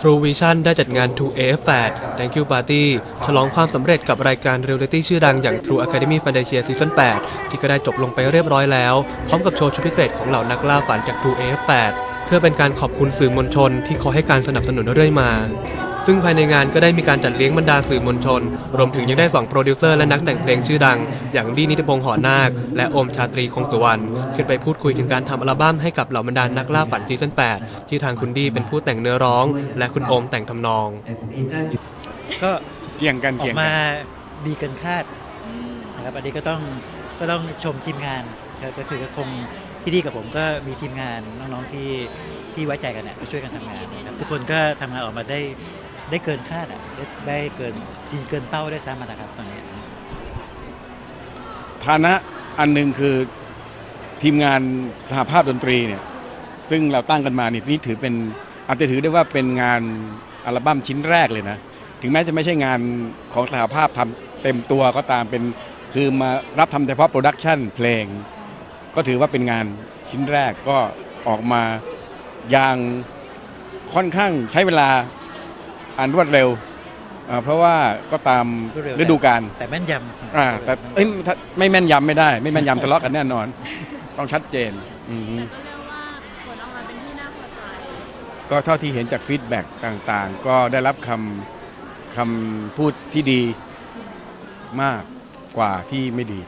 True Vision ได้จัดงาน 2AF8 Thank You Party ฉลองความสำเร็จกับรายการเรียลลิตี้ชื่อดังอย่าง True Academy Fantasia Season 8 ที่ก็ได้จบลงไปเรียบร้อยแล้ว พร้อมกับโชว์ชุดพิเศษของเหล่านักล่าฝันจาก 2AF8 เพื่อเป็นการขอบคุณสื่อมวลชนที่คอยให้การสนับสนุนเรื่อยมา ซึ่งภายในงานก็ได้มีการจัดเลี้ยงบรรดาสื่อมวลชน รวมถึงยังได้2โปรดิวเซอร์และนักแต่งเพลงชื่อดัง อย่างบี้นิติพงษ์หอนาค และโอมชาตรีคงสุวรรณขึ้นไปพูดคุยถึงการทำอัลบั้มให้กับเหล่าบรรดานักล่าฝันซีซั่น8ที่ทางคุณดี้เป็นผู้แต่งเนื้อร้อง และคุณโอมแต่งทำนอง ก็เกี่ยงกันออเกี่ยกงกัมานดีเกินคาดนะครับอันนี้ก็ต้องก็ต้องชมทีมงานครับก็คือก็คงพี่ดีกับผมก็มีทีมงานน้องๆที่ที่ไว้ใจกันเนี่ยช่วยกันทำงานนะครับทุกคนก็ทำงานออกมาได้ ได้เกินคาดอะได้ได้เกินจริงเกินเป้าได้ซ้ำอะนะครับตอนนี้ฐานะอันหนึ่งคือทีมงานสหภาพดนตรีเนี่ยซึ่งเราตั้งกันมานี่นี่ถือเป็นอาจจะถือได้ว่าเป็นงานอัลบั้มชิ้นแรกเลยนะ ถึงแม้จะไม่ใช่งานของสหภาพทำเต็มตัวก็ตามเป็นคือมารับทำเฉพาะโปรดักชันเพลง ก็ถือว่าเป็นงานชิ้นแรกก็ออกมาอย่างค่อนข้างใช้เวลา อันรวดเร็วอ่าเพราะว่าก็ตามรวดเร็ว ฤดูกาลแต่แม่นยำอ่าแต่เอ้ยถ้าไม่แม่นยำไม่ได้ ไม่แม่นยำทะเลาะกันแน่นอน ต้องชัดเจนอืมแต่ก็เรียกว่าผลออกมาเป็นที่น่าพอใจ ก็เท่าที่เห็นจากฟีดแบ็กต่างๆ ก็ได้รับคำคำพูดที่ดีมากกว่าที่ไม่ดี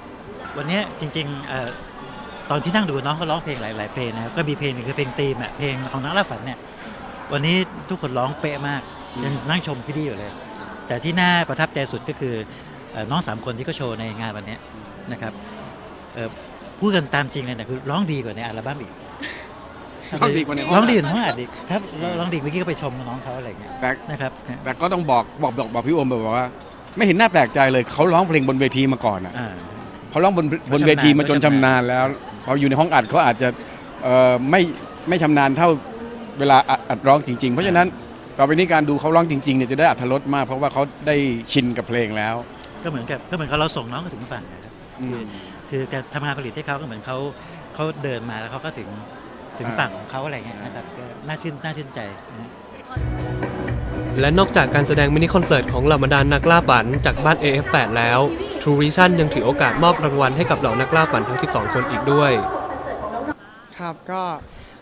วันเนี้ยจริงๆเอ่อตอนที่นั่งดูน้องก็ร้องเพลงหลายๆเพลงนะครับก็มีเพลงหนึงคือเพลงตีมอะเพลงของนักล่าฝันเนี่ยวันนี้ทุกคนร้องเป๊ะมาก ยังนั่งชมพี่ดีอยู่เลย แต่ที่น่าประทับใจสุดก็คือเอ่อน้องสามคนที่เขาโชว์ในงานวันเนี้ยนะครับเอ่อพูดกันตามจริงเลยนะคือร้องดีกว่าในอัลบั้มอีกร้องดีกว่าในอัลบั้มร้องดีกว่าในอัลบั้มอีกครับร้องดีเมื่อกี้ก็ไปชมน้องเขาอะไรอย่างเงี้ยแต่นะครับ แต่ก็ต้องบอกบอกบอกบอกพี่โอมบอกว่า ไม่เห็นหน้าแปลกใจเลยเขาร้องเพลงบนเวทีมาก่อนอะอ่าเขาร้องบนบนเวทีมาจนชำนาญแล้วพออยู่ในห้องอัดเขาอาจจะเอ่อไม่ไม่ชำนาญเท่าเวลาอัดอัดร้องจริง ๆ เพราะฉะนั้น ต่อไปนี้การดูเขาร้องจริงๆเนี่ยจะได้อัธรสมาก เพราะว่าเขาได้ชินกับเพลงแล้ว ก็เหมือนกับก็เหมือนกับเราส่งน้องถึงฝั่งนะครับอืมคือการทำงานผลิตให้เขาก็เหมือนเขาเขาเดินมาแล้วเขาก็ถึงถึงอ่าฝั่งของเขาอะไรเงี้ยนะครับก็น่าชื่นน่าชื่นใจนะฮะและนอกจากการแสดงมินิคอนเสิร์ตของเหล่าบรรดานนักล่าฝันจากบ้าน AF8 แล้ว True Vision ยังถือโอกาสมอบรางวัลให้กับเหล่านักล่าฝันทั้ง 12 คนอีกด้วย ครับก็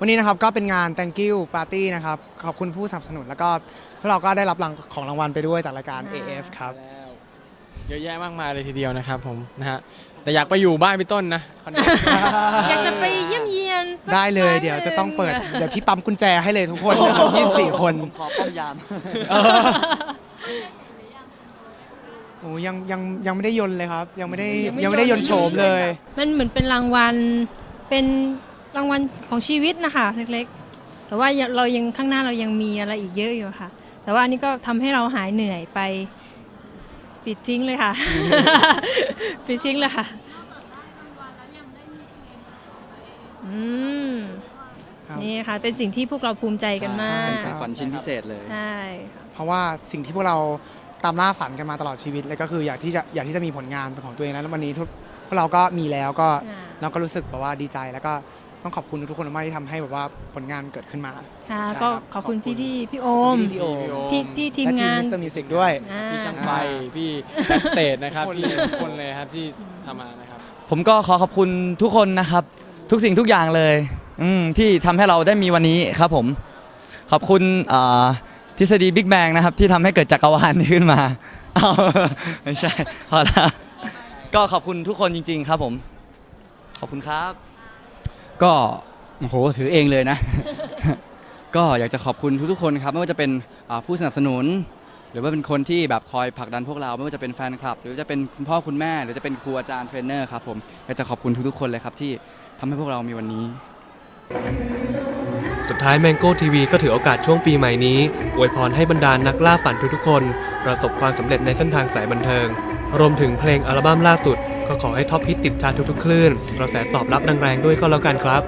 วันนี้นะครับก็เป็นงาน thank you party นะครับขอบคุณผู้สนับสนุนแล้วก็พวกเราก็ได้รับรางของรางวัลไปด้วยจากรายการ AF ครับเยอะแยะมากมายเลยทีเดียวนะครับผมนะฮะแต่อยากไปอยู่บ้านพี่ต้นนะคอนโด อยากจะไปเยี่ยมเยียนสักได้เลยครั้งเดี๋ยวจะต้องเปิด หนึ่เดี๋ยวพี่ปั๊มกุญแจให้เลยทุกคนนะครับ24 คนขอป้อมยามเออโอ้ยังยังยังไม่ได้ยนต์เลยครับ ยังไม่ได้ยังไม่ได้ยนต์โฉมเลย มันเหมือนเป็นรางวัล เป็น รางวัลของชีวิตนะคะเล็กๆ แต่ว่าเรายังข้างหน้าเรายังมีอะไรอีกเยอะอยู่ค่ะ แต่ว่าอันนี้ก็ทำให้เราหายเหนื่อยไปปิดทิ้งเลยค่ะ ปิดทิ้งเลยค่ะอืมครับ นี่ค่ะ เป็นสิ่งที่พวกเราภูมิใจกันมากใช่ครับฝันชิ้นพิเศษเลย ใช่ค่ะ เพราะว่าสิ่งที่พวกเราตามล่าฝันกันมาตลอดชีวิตเลยก็คืออยากที่จะอยากที่จะมีผลงานเป็นของตัวเองแล้ววันนี้ทุกพวกเราก็มีแล้วก็อ่า เราก็รู้สึกแบบว่าดีใจแล้วก็ ต้องขอบคุณทุกๆคนมากที่ทำให้แบบว่าผลงานเกิดขึ้นมา ค่ะใช่ก็ครับขอบคุณขอบคุณพี่ที่พี่โอม พี่โอพี่พี่ทีมและทีมงาน มิสเตอร์มิวสิกด้วย อ่า พี่ช่างไฟ พี่แบ็กสเตจนะครับ พี่ทุกคนเลยครับที่ทำมานะครับ ผมก็ขอขอบคุณทุกคนนะครับ ทุกสิ่งทุกอย่างเลยอืมที่ทำให้เราได้มีวันนี้ครับผม ขอบคุณอ่าทฤษฎีบิ๊กแบงนะครับ ที่ทำให้เกิดจักรวาลนี้ขึ้นมาเอาไม่ใช่พอละก็ขอบคุณทุกคนจริง ๆ ครับผม ขอบคุณครับ ก็โอ้โหถือเองเลยนะ ก็อยากจะขอบคุณทุกๆคนครับไม่ว่าจะเป็นอ่าผู้สนับสนุน หรือว่าเป็นคนที่แบบคอยผลักดันพวกเรา ไม่ว่าจะเป็นแฟนคลับ หรือจะเป็นคุณพ่อคุณแม่ หรือจะเป็นครูอาจารย์เทรนเนอร์ครับผมอยากจะขอบคุณทุกๆคนเลยครับที่ทำให้พวกเรามีวันนี้ สุดท้าย Mango TV ก็ถือโอกาสช่วงปีใหม่นี้อวยพรให้บรรดานักล่าฝันทุกๆคน ประสบความสำเร็จในเส้นทางสายบันเทิง รวมถึงเพลงอัลบั้มล่าสุด ก็ขอให้ท็อปฮิตติดชาร์ตทุกๆคลื่นกระแสตอบรับแรงๆด้วยก็แล้วกันครับ